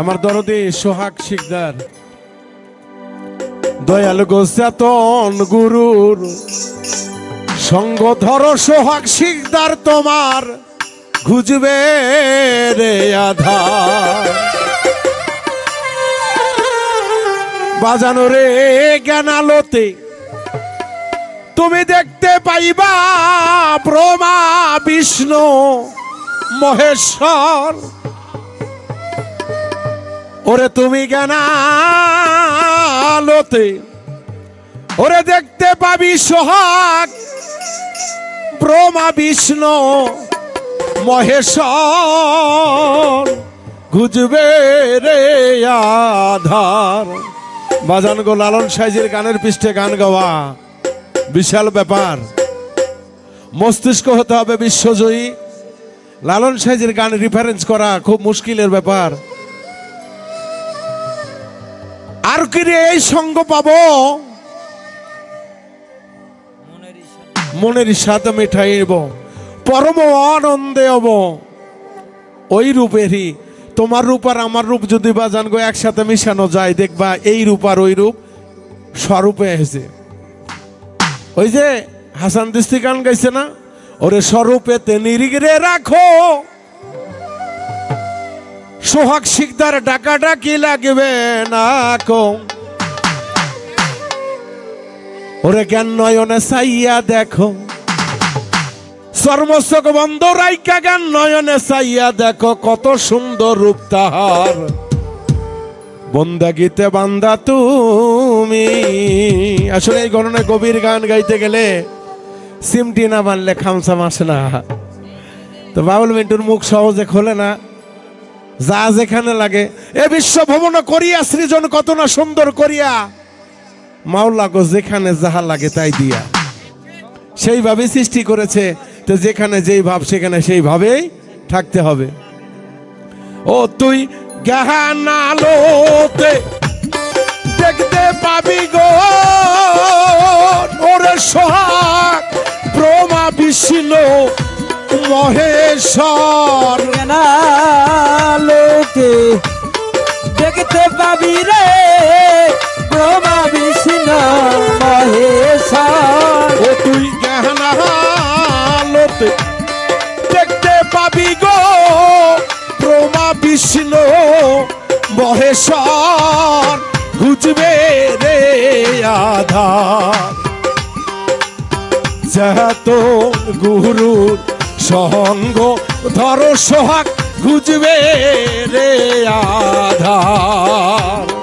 আমার দরদি সোহাগ শিকদার। দয়াল গোসাতন গুরুর, সঙ্গ ধরো সোহাগ শিকদার তোমার, খুঁজবে রে আধার। বাজানো রে জ্ঞানালোতে তুমি দেখতে পাইবা ব্রহ্মা বিষ্ণু মহেশ্বর। ওরে তুমি জ্ঞানালোতে ওরে দেখতে পাবি সোহাগ, ব্রহ্মা, বিষ্ণু, মহেশ্বর গুজবে রে আধার। বাজান গো, লালন সাইজের গানের পৃষ্ঠে গান গাওয়া, বিশাল ব্যাপার। মস্তিষ্ক হতে হবে বিশ্বজয়ী। লালন সাইজের গান রিফারেন্স করা খুব মুশকিলের ব্যাপার। আর কি রে এই সঙ্গ পাব? মনের সাথে মিঠাইব, পরম আনন্দে হব। ওই রূপেরই, তোমার রূপ আর আমার রূপ যদি বা জানগো একসাথে মিশানো যায়, দেখবা এই রূপ আর ওই রূপ স্বরূপে এসেছে ওই যে হাসান দিস্তি গান গাইছে না? ওরে স্বরূপে তে নিরিগরে রাখো। সোহাগ শিকদার ডাকা ডাকি লাগবে না কো? ওরে জ্ঞান নয়নে চাইয়া দেখো। চর্মচক বন্ধ রাইকা জ্ঞান নয়নে চাইয়া দেখো, কত সুন্দর রূপ তাহার। বন্দাগিতে বান্দা তুমি। আসলে এই গণনায় গভীর গান গাইতে গেলে সিমটি না বানলে খামসাম আসে না। তো বাউল মিন্টুর মুখ সহজে খোলে না। যা যেখানে লাগে। এ বিশ্ব ভ্রমণ করিয়া, সৃজন কত না সুন্দর করিয়া। মাওলা গো, যেখানে যাহা লাগে তাই দিয়া। সেইভাবে সৃষ্টি করেছে। তো যেখানে যেই ভাব, সেখানে সেইভাবেই থাকতে হবে। ও, তুই জ্ঞান আলোতে দেখতে পাবি গো। ওরে সোহাগ ব্রহ্মা বিষ্ণু মহেশ্বর লোকে দেখতে পাবি রে ব্রহ্মা বিষ্ণু মহেশ্বর। ও তুই জ্ঞান আলোতে দেখতে পাবি গো ব্রহ্মা বিষ্ণু মহেশ্বর। ঘুচবে রে আধার। যত গুরুর সঙ্গ ধরো সোহাগ খুঁজবে রে আধার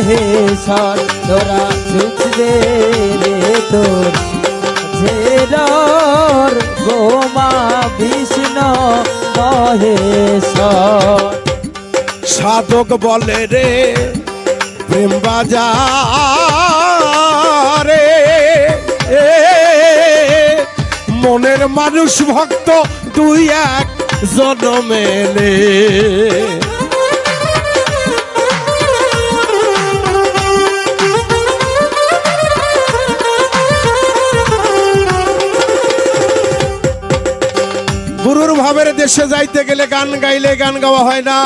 মহেশ্বর তোরা ছুটবে রে তোর। ঝেরর ব্রহ্মা বিষ্ণু মহেশ্বর সাধক বলে রে প্রেম এ, মনের মানুষ ভক্ত দুই এক জনমেলে। গুরুর দেশে যাইতে গেলে গান গাইলে গান গাওয়া হয় না।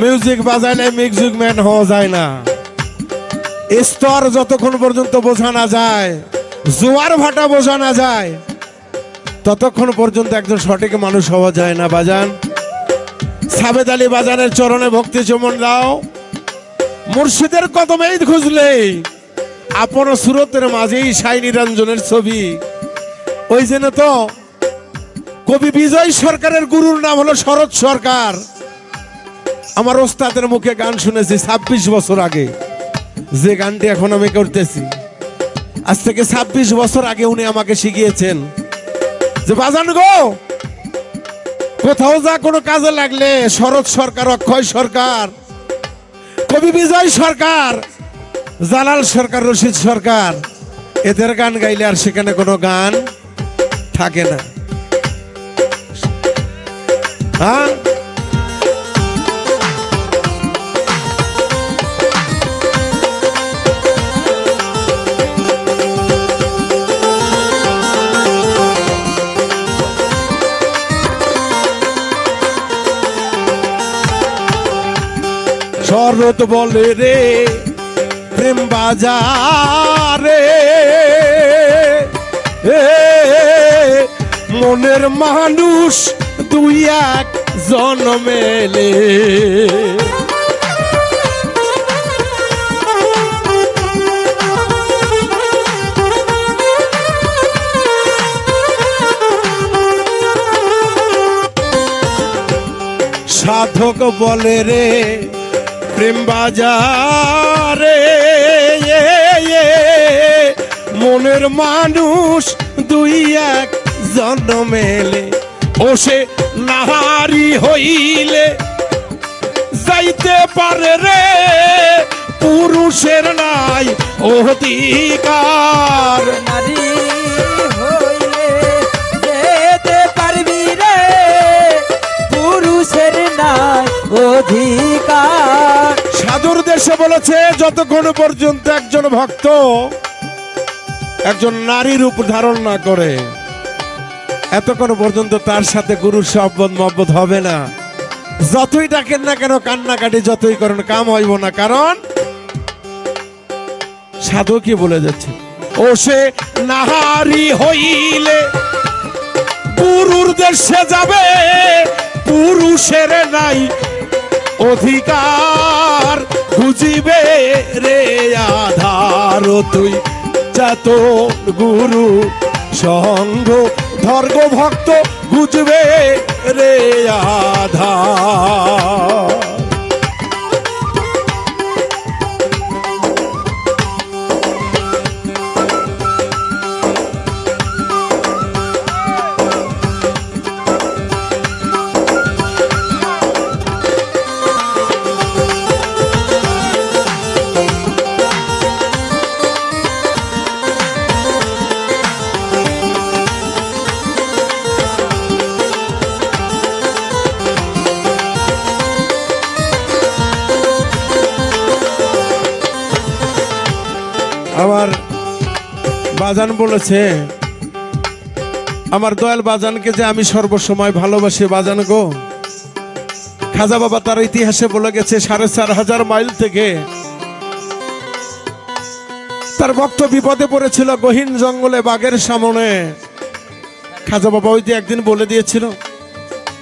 মিউজিক বাজাইলে মিউজিক ম্যান হওয়া যায় না। স্তর যতক্ষণ পর্যন্ত বোঝা না যায়, জোয়ার ভাটা বোঝা না যায়, ততক্ষণ পর্যন্ত একজন সঠিক মানুষ হওয়া যায় না। বাজান, সাবেদ আলী বাজানের চরণে ভক্তি চমন দাও। মুর্শিদের কদমেই খুঁজলেই আপন সুরতের মাঝেই সাই নিরঞ্জনের ছবি। ওই জন্য তো কবি বিজয় সরকারের গুরুর নাম হলো শরৎ সরকার। আমার ওস্তাদের মুখে গান শুনেছি ছাব্বিশ বছর আগে। যে গানটি এখন আমি করতেছি। আজ থেকে ছাব্বিশ বছর আগে উনি আমাকে শিখিয়েছেন যে, বাজান গো, কোথাও যা কোনো কাজে লাগলে শরৎ সরকার, অক্ষয় সরকার, কবি বিজয় সরকার, জালাল সরকার, রশিদ সরকার, এদের গান গাইলে আর সেখানে কোনো গান থাকে না। হ্যাঁ? শরৎ বলে রে প্রেম বাজারে। মনের মানুষ দুই এক জন্মেলে সাধক বলে রে প্রেম বাজারে মনের মানুষ দুই এক জন্মেলে ও সে নাহারি হইলে যাইতে পারে রে পুরুষের নাই অধিকার। নারী হইলে যেতে পারবি রে পুরুষের নাই অধিকার। সাধুর দেশে বলেছে যতক্ষণ পর্যন্ত একজন ভক্ত একজন নারীর রূপ ধারণ না করে এতক্ষণ পর্যন্ত তার সাথে গুরু শব্দ মব্বত হবে না। যতই ডাকেন না কেন, কান্নাকাটি যতই করেন, কাম হইব না। কারণ সাধু কি বলে যাচ্ছে, ও সে নাহারি হইলে পুরুর দেশে যাবে, পুরুষের নাই অধিকার। খুঁজিবে রে আধার, তুই চাত গুরু সঙ্গ ধর্গ ভক্ত খুঁজবে রে আধার আমার বাজান বলেছে, আমার দয়াল বাজানকে যে আমি সর্বসময় ভালোবাসি, বাজান গো, খাজা বাবা তার ইতিহাসে বলে গেছে, সাড়ে চার হাজার মাইল থেকে তার ভক্ত বিপদে পড়েছিল, গহীন জঙ্গলে, বাঘের সামনে। খাজা বাবা ওই যে একদিন বলে দিয়েছিল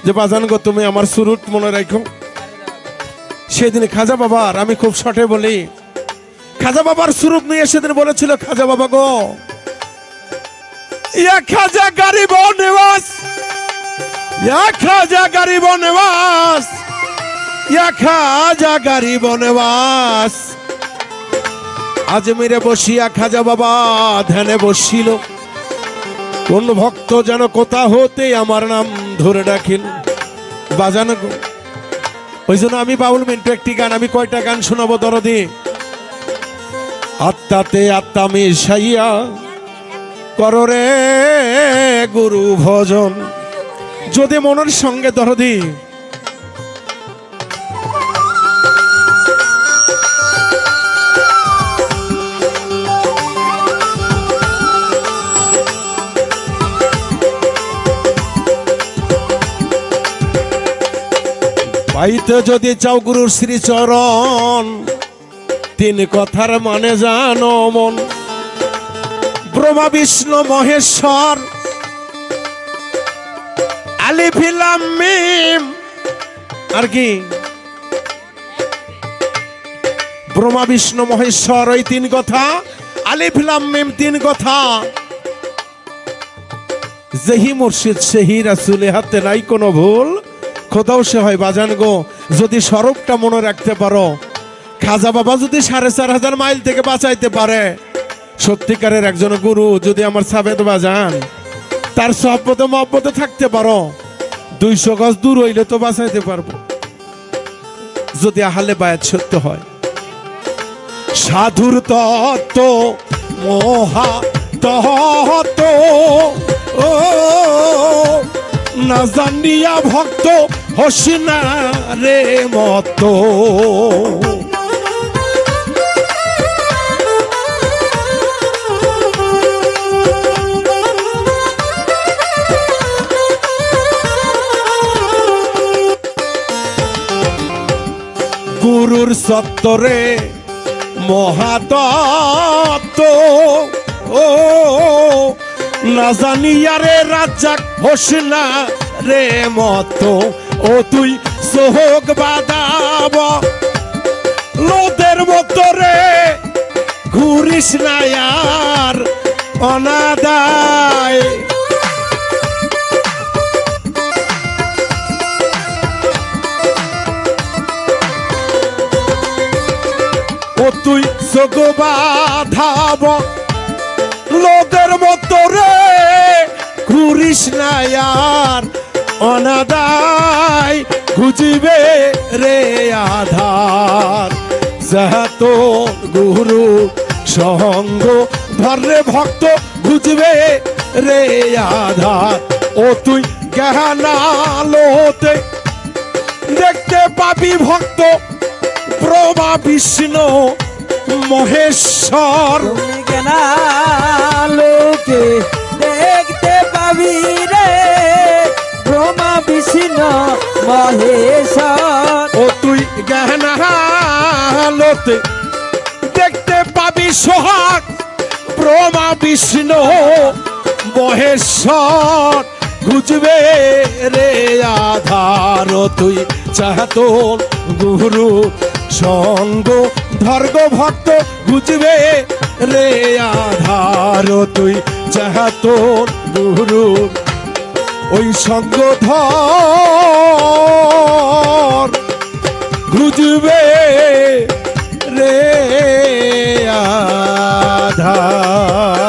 যে, বাজান গো, তুমি আমার সুরুট মনে রাখো। সেদিন খাজা বাবার, আমি খুব শটে বলি খাজা বাবার স্বরূপ নিয়ে সেদিন বলেছিল, খাজা বাবা গো, ইয়া খাজা গরিব নিবাস, ইয়া খাজা গরিব নিবাস, ইয়া খাজা গরিব নিবাস। আজমিরে বসিয়া খাজা বাবা ধ্যানে বসিল। কোন ভক্ত যেন কোথা হতে আমার নাম ধরে ডাকিল। বাজানো ওই জন্য আমি বাউল মিন্টু একটি গান, আমি কয়টা গান শোনাবো দরদি? আত্মাতে আত্মা মিশাইয়া কররে গুরু ভজন। যদি মনের সঙ্গে দরদি। পাইতে যদি চাও গুরুর শ্রীচরণ তিন কথার মানে জানো মন। ব্রহ্মা, বিষ্ণু, মহেশ্বর আর কি? ব্রহ্মা, বিষ্ণু, মহেশ্বর, ওই তিন কথা, আলি, ফিলাম, মিম, তিন কথা। যেহি মুর্শিদ, সেহি রাসুলে হাতে নাই কোনো ভুল। কোথাও সে হয় বাজান গো, যদি সড়কটা মনে রাখতে পারো। খাজা বাবা যদি সাড়ে চার হাজার মাইল থেকে বাঁচাইতে পারে, সত্যিকারের একজন গুরু যদি আমার সাবেদ বাজান, তার সহপদে মহব্বতে থাকতে পারো, দুইশো গজ দূর হইলে তো বাঁচাইতে পারব। যদি আহালে বায়াত সত্য হয়। সাধুর তত্ত্ব মহা তহত ও, না জানিয়া ভক্ত হসিনা রে মত গুরুর সত্তরে মহাতত্ত্ব ও, না জানিয়া রে রাজাক হোসনা রে মত, ও তুই সোহগ বাদাব। লোদের মতো রে ঘুরিস না আর অনাদায়। সগবাধাব লোদের মতো রে, ঘুরিস না আর অনাদায় খুঁজিবে রে আধার। যাহাত গুরু সঙ্গ ধরে ভক্ত খুঁজবে রে আধার। ও তুই জ্ঞানালোতে দেখতে পাবি ভক্ত প্রভা বিষ্ণু মহেশ্বর। লোকে দেখতে পাবি রে। ব্রহ্মা বিষ্ণু মহেশ্বর। ও তুই জ্ঞানালোতে দেখতে পাবি সোহাগ। ব্রহ্মা বিষ্ণু মহেশ্বর। খুঁজবে রে আধার তুই চাহতন গুরু সঙ্গ ধর্গ ভক্ত বুঝবে রে আধার তুই তুই তোর গুরু ওই সঙ্গ ধর খুঁজবে রে আধার।